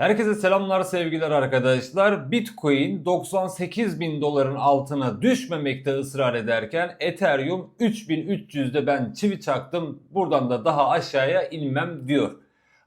Herkese selamlar sevgiler arkadaşlar. Bitcoin 98 bin doların altına düşmemekte ısrar ederken Ethereum 3300'de ben çivi çaktım buradan da daha aşağıya inmem diyor.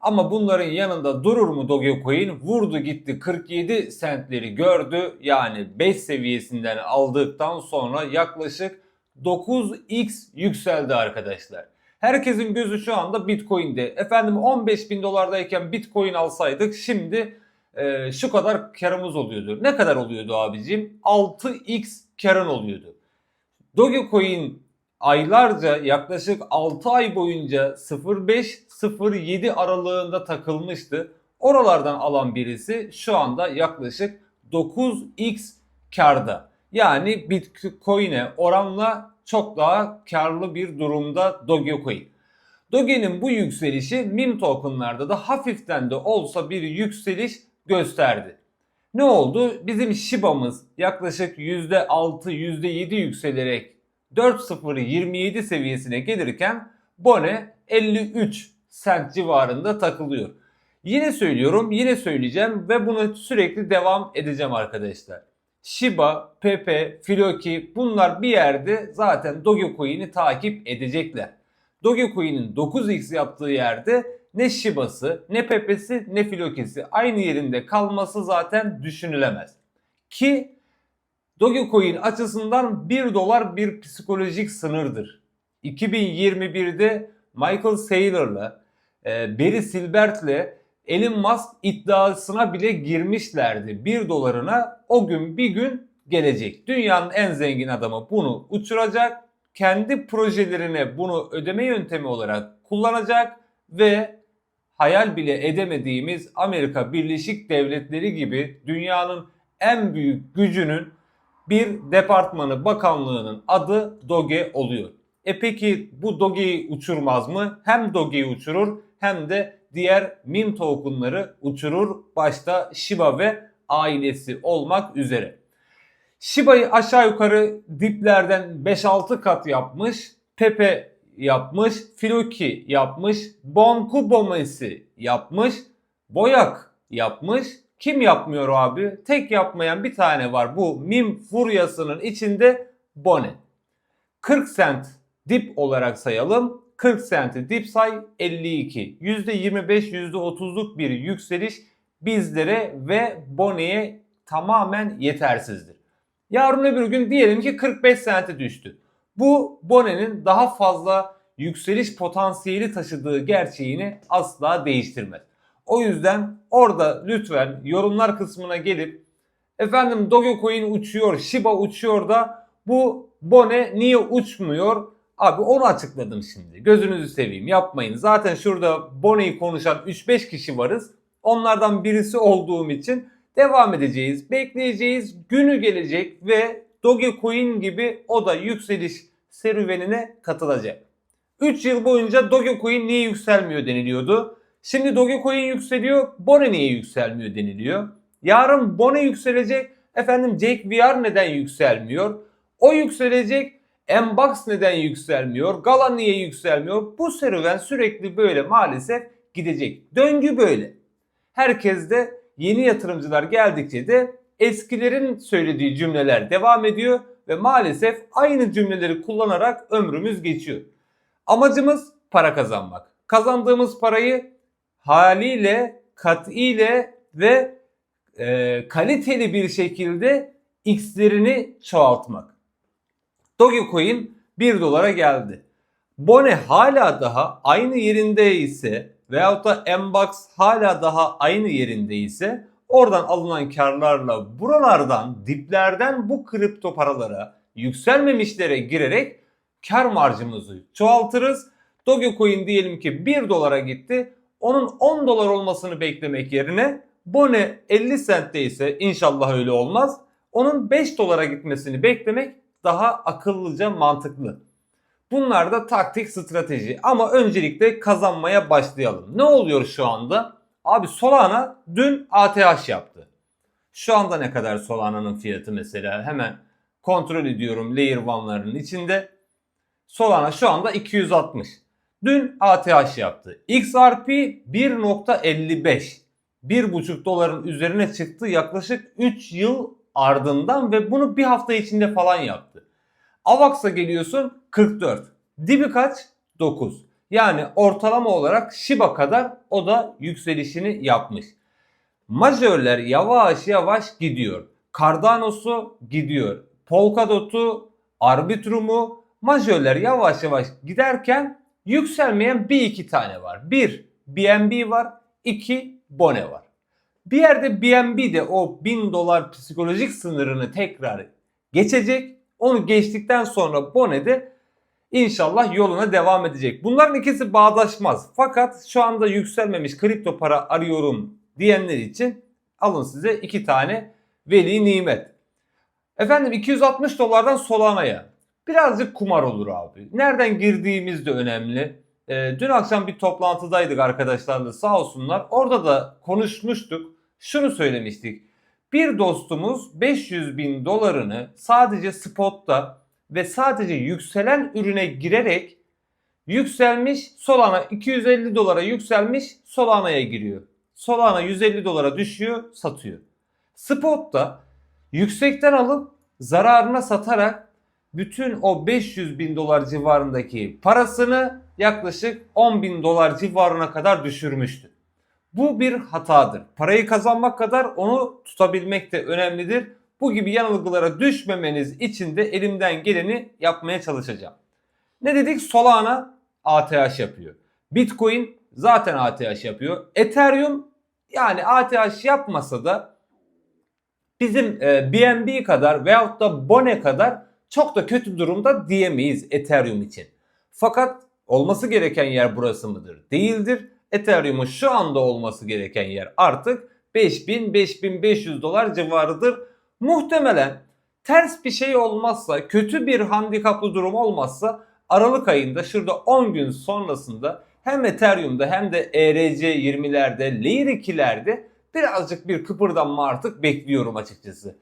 Ama bunların yanında durur mu Dogecoin? Vurdu gitti 47 centleri gördü. Yani 5 seviyesinden aldıktan sonra yaklaşık 9x yükseldi arkadaşlar. Herkesin gözü şu anda Bitcoin'de. Efendim 15 bin dolardayken Bitcoin alsaydık şimdi e, şu kadar karımız oluyordu. Ne kadar oluyordu abicim? 6x karın oluyordu. Dogecoin aylarca yaklaşık 6 ay boyunca 0.5-0.7 aralığında takılmıştı. Oralardan alan birisi şu anda yaklaşık 9x karda. Yani Bitcoin'e oranla çok daha karlı bir durumda Dogecoin. Doge'nin bu yükselişi meme tokenlarda da hafiften de olsa bir yükseliş gösterdi. Ne oldu? Bizim Shiba'mız yaklaşık %6, %7 yükselerek 4.027 seviyesine gelirken Bone 53 sent civarında takılıyor. Yine söylüyorum, yine söyleyeceğim ve bunu sürekli devam edeceğim arkadaşlar. Shiba, Pepe, Filoki bunlar bir yerde zaten Dogecoin'i takip edecekler. Dogecoin'in 9x yaptığı yerde ne Shiba'sı, ne Pepe'si, ne Filoki'si aynı yerinde kalması zaten düşünülemez. Ki Dogecoin açısından 1 dolar bir psikolojik sınırdır. 2021'de Michael Saylor'la, e, Barry Silbert'le Elon Musk iddiasına bile girmişlerdi. 1 dolarına o gün bir gün gelecek. Dünyanın en zengin adamı bunu uçuracak. Kendi projelerine bunu ödeme yöntemi olarak kullanacak ve hayal bile edemediğimiz Amerika Birleşik Devletleri gibi dünyanın en büyük gücünün bir departmanı bakanlığının adı Doge oluyor. E peki bu Doge'yi uçurmaz mı? Hem Doge'yi uçurur hem de diğer meme tokenları uçurur. Başta Shiba ve ailesi olmak üzere. Shiba'yı aşağı yukarı diplerden 5-6 kat yapmış. Pepe yapmış. Filoki yapmış. Bonkubomesi yapmış. Boyak yapmış. Kim yapmıyor abi? Tek yapmayan bir tane var. Bu mim furyasının içinde Bone. 40 cent dip olarak sayalım. 40 centi dip say 52. %25 %30'luk bir yükseliş bizlere ve Bone'ye tamamen yetersizdir. Yarın öbür gün diyelim ki 45 centi düştü. Bu Bone'nin daha fazla yükseliş potansiyeli taşıdığı gerçeğini asla değiştirmez. O yüzden orada lütfen yorumlar kısmına gelip efendim Dogecoin uçuyor, Shiba uçuyor da bu Bone niye uçmuyor? Abi onu açıkladım şimdi. Gözünüzü seveyim yapmayın. Zaten şurada Bone'yi konuşan 3-5 kişi varız. Onlardan birisi olduğum için devam edeceğiz. Bekleyeceğiz. Günü gelecek ve Dogecoin gibi o da yükseliş serüvenine katılacak. 3 yıl boyunca Dogecoin niye yükselmiyor deniliyordu. Şimdi Dogecoin yükseliyor, Bone niye yükselmiyor deniliyor. Yarın Bone yükselecek, efendim Jake VR neden yükselmiyor? O yükselecek, Mbox neden yükselmiyor? Gala niye yükselmiyor? Bu serüven sürekli böyle maalesef gidecek. Döngü böyle. Herkes de yeni yatırımcılar geldikçe de eskilerin söylediği cümleler devam ediyor ve maalesef aynı cümleleri kullanarak ömrümüz geçiyor. Amacımız para kazanmak. Kazandığımız parayı haliyle, katiyle ve e, kaliteli bir şekilde x'lerini çoğaltmak. Dogecoin 1 dolara geldi. Bone hala daha aynı yerinde ise veyahut da Mbox hala daha aynı yerinde ise oradan alınan karlarla buralardan diplerden bu kripto paralara yükselmemişlere girerek kar marjımızı çoğaltırız. Dogecoin diyelim ki 1 dolara gitti. Onun 10 dolar olmasını beklemek yerine Bone 50 centte ise inşallah öyle olmaz. Onun 5 dolara gitmesini beklemek daha akıllıca mantıklı. Bunlar da taktik strateji ama öncelikle kazanmaya başlayalım. Ne oluyor şu anda? Abi Solana dün ATH yaptı. Şu anda ne kadar Solana'nın fiyatı mesela hemen kontrol ediyorum Layer 1'ların içinde. Solana şu anda 260. Dün ATH yaptı. XRP 1.55. 1,5 doların üzerine çıktı yaklaşık 3 yıl ardından ve bunu bir hafta içinde falan yaptı. Avax'a geliyorsun 44. Dibi kaç? 9. Yani ortalama olarak Shiba kadar o da yükselişini yapmış. Majörler yavaş yavaş gidiyor. Cardano'su gidiyor. Polkadot'u, Arbitrum'u majörler yavaş yavaş giderken yükselmeyen bir iki tane var. Bir BNB var, iki Bone var. Bir yerde BNB de o 1000 dolar psikolojik sınırını tekrar geçecek. Onu geçtikten sonra Bone de inşallah yoluna devam edecek. Bunların ikisi bağdaşmaz. Fakat şu anda yükselmemiş kripto para arıyorum diyenler için alın size iki tane veli nimet. Efendim 260 dolardan Solana'ya. Birazcık kumar olur abi. Nereden girdiğimiz de önemli. Ee, dün akşam bir toplantıdaydık arkadaşlarla sağ olsunlar. Orada da konuşmuştuk. Şunu söylemiştik. Bir dostumuz 500 bin dolarını sadece spotta ve sadece yükselen ürüne girerek yükselmiş Solana 250 dolara yükselmiş Solana'ya giriyor. Solana 150 dolara düşüyor satıyor. Spot'ta yüksekten alıp zararına satarak bütün o 500 bin dolar civarındaki parasını yaklaşık 10 bin dolar civarına kadar düşürmüştü. Bu bir hatadır. Parayı kazanmak kadar onu tutabilmek de önemlidir. Bu gibi yanılgılara düşmemeniz için de elimden geleni yapmaya çalışacağım. Ne dedik? Solana ATH yapıyor. Bitcoin zaten ATH yapıyor. Ethereum yani ATH yapmasa da bizim e, BNB kadar veyahut da Bone kadar çok da kötü durumda diyemeyiz Ethereum için. Fakat olması gereken yer burası mıdır? Değildir. Ethereum'un şu anda olması gereken yer artık 5000-5500 dolar civarıdır. Muhtemelen ters bir şey olmazsa, kötü bir handikaplı durum olmazsa Aralık ayında şurada 10 gün sonrasında hem Ethereum'da hem de E ERC20'lerde, Layer 2'lerde birazcık bir kıpırdanma artık bekliyorum açıkçası.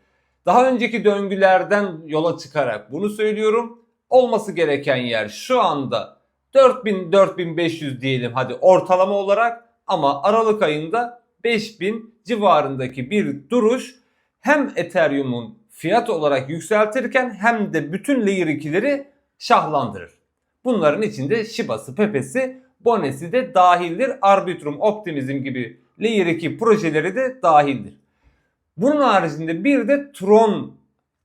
Daha önceki döngülerden yola çıkarak bunu söylüyorum. Olması gereken yer şu anda 4000-4500 diyelim hadi ortalama olarak ama Aralık ayında 5000 civarındaki bir duruş hem Ethereum'un fiyat olarak yükseltirken hem de bütün layer 2'leri şahlandırır. Bunların içinde Shiba'sı, Pepe'si, Bone'si de dahildir. Arbitrum, Optimism gibi layer 2 projeleri de dahildir. Bunun haricinde bir de Tron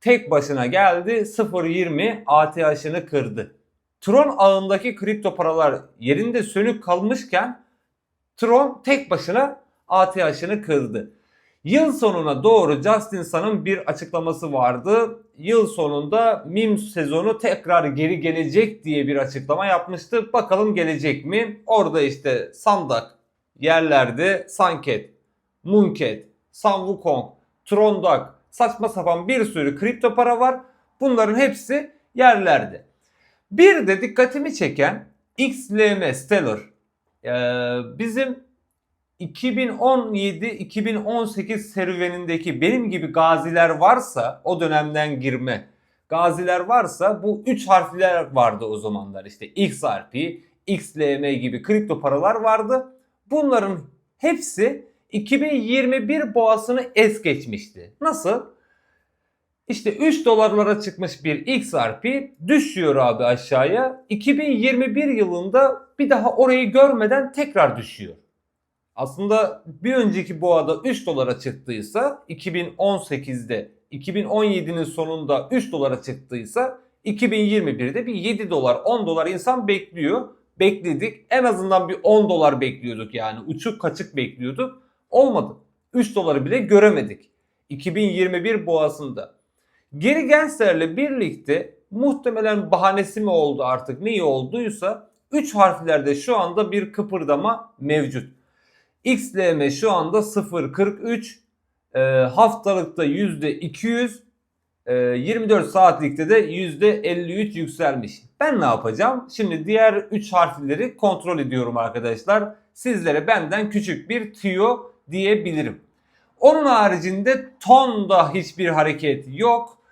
tek başına geldi 0.20 ATH'ını kırdı. Tron ağındaki kripto paralar yerinde sönük kalmışken Tron tek başına ATH'ını kırdı. Yıl sonuna doğru Justin Sun'ın bir açıklaması vardı. Yıl sonunda meme sezonu tekrar geri gelecek diye bir açıklama yapmıştı. Bakalım gelecek mi? Orada işte Sandak yerlerde Sanket, Mooncat, Sun Wukong, Trondak saçma sapan bir sürü kripto para var. Bunların hepsi yerlerde. Bir de dikkatimi çeken XLM Stellar. Ee, bizim 2017-2018 serüvenindeki benim gibi gaziler varsa o dönemden girme gaziler varsa bu 3 harfler vardı o zamanlar. İşte XRP, XLM gibi kripto paralar vardı. Bunların hepsi 2021 boğasını es geçmişti. Nasıl? İşte 3 dolarlara çıkmış bir XRP düşüyor abi aşağıya. 2021 yılında bir daha orayı görmeden tekrar düşüyor. Aslında bir önceki boğada 3 dolara çıktıysa 2018'de 2017'nin sonunda 3 dolara çıktıysa 2021'de bir 7 dolar 10 dolar insan bekliyor. Bekledik en azından bir 10 dolar bekliyorduk yani uçuk kaçık bekliyorduk. Olmadı. 3 doları bile göremedik. 2021 boğasında. Geri Gensler'le birlikte muhtemelen bahanesi mi oldu artık neyi olduysa 3 harflerde şu anda bir kıpırdama mevcut. XLM şu anda 0.43 e, haftalıkta %200 e, 24 saatlikte de %53 yükselmiş. Ben ne yapacağım? Şimdi diğer 3 harfleri kontrol ediyorum arkadaşlar. Sizlere benden küçük bir tüyo diyebilirim. Onun haricinde tonda hiçbir hareket yok.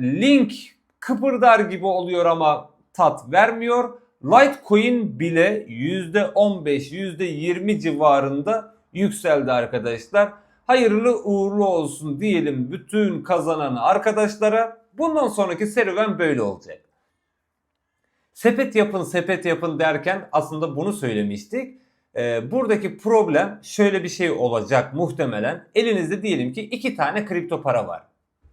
Link kıpırdar gibi oluyor ama tat vermiyor. Litecoin bile %15, %20 civarında yükseldi arkadaşlar. Hayırlı uğurlu olsun diyelim bütün kazanan arkadaşlara. Bundan sonraki serüven böyle olacak. Sepet yapın sepet yapın derken aslında bunu söylemiştik. Ee, buradaki problem şöyle bir şey olacak muhtemelen. Elinizde diyelim ki iki tane kripto para var.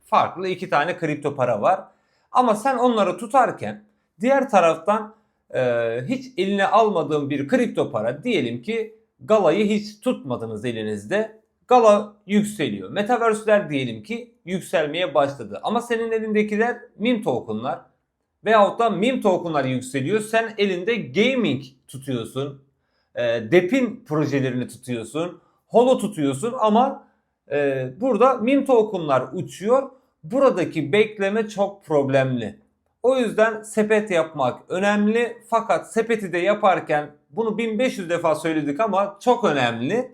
Farklı iki tane kripto para var. Ama sen onları tutarken diğer taraftan e, hiç eline almadığın bir kripto para diyelim ki Gala'yı hiç tutmadınız elinizde. Gala yükseliyor. Metaverse'ler diyelim ki yükselmeye başladı. Ama senin elindekiler meme tokenlar veyahut da meme tokenlar yükseliyor. Sen elinde gaming tutuyorsun. E, Dep'in projelerini tutuyorsun. Holo tutuyorsun ama e, burada meme tokenlar uçuyor. Buradaki bekleme çok problemli. O yüzden sepet yapmak önemli. Fakat sepeti de yaparken bunu 1500 defa söyledik ama çok önemli.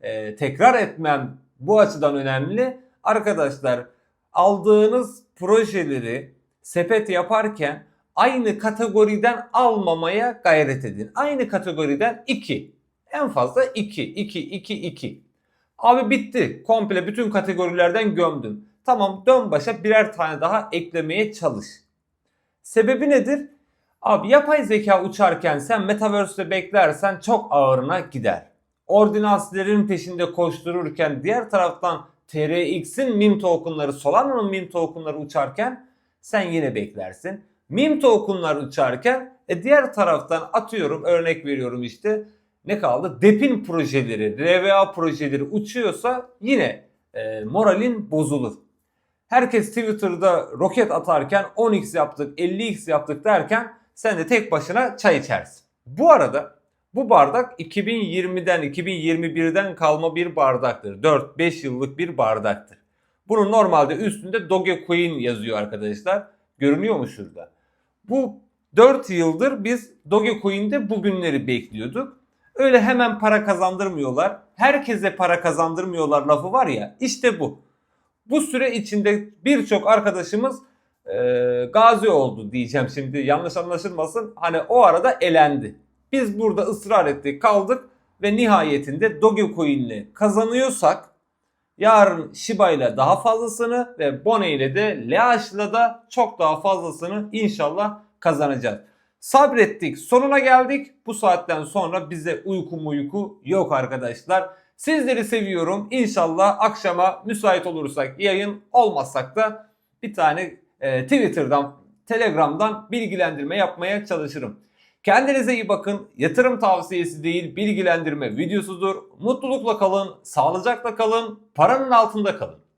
Ee, tekrar etmem bu açıdan önemli. Arkadaşlar aldığınız projeleri sepet yaparken aynı kategoriden almamaya gayret edin. Aynı kategoriden 2. En fazla 2, 2, 2, 2. Abi bitti. Komple bütün kategorilerden gömdüm. Tamam dön başa birer tane daha eklemeye çalış. Sebebi nedir? Abi yapay zeka uçarken sen Metaverse'de beklersen çok ağırına gider. Ordinanslerin peşinde koştururken diğer taraftan TRX'in meme tokenları, Solana'nın meme tokenları uçarken sen yine beklersin. Meme tokenlar uçarken e diğer taraftan atıyorum örnek veriyorum işte ne kaldı? Dep'in projeleri, RVA projeleri uçuyorsa yine e, moralin bozulur. Herkes Twitter'da roket atarken 10x yaptık, 50x yaptık derken sen de tek başına çay içersin. Bu arada bu bardak 2020'den 2021'den kalma bir bardaktır. 4-5 yıllık bir bardaktır. Bunun normalde üstünde Dogecoin yazıyor arkadaşlar. Görünüyor mu şurada? Bu 4 yıldır biz Dogecoin'de bugünleri bekliyorduk. Öyle hemen para kazandırmıyorlar. Herkese para kazandırmıyorlar lafı var ya işte bu. Bu süre içinde birçok arkadaşımız e, gazi oldu diyeceğim şimdi yanlış anlaşılmasın. Hani o arada elendi. Biz burada ısrar ettik kaldık ve nihayetinde Dogecoin'le kazanıyorsak yarın Shiba ile daha fazlasını ve Bone ile de LH ile de çok daha fazlasını inşallah kazanacağız. Sabrettik sonuna geldik. Bu saatten sonra bize uyku muyku yok arkadaşlar. Sizleri seviyorum. İnşallah akşama müsait olursak yayın olmazsak da bir tane e, Twitter'dan, Telegram'dan bilgilendirme yapmaya çalışırım. Kendinize iyi bakın. Yatırım tavsiyesi değil bilgilendirme videosudur. Mutlulukla kalın, sağlıcakla kalın, paranın altında kalın.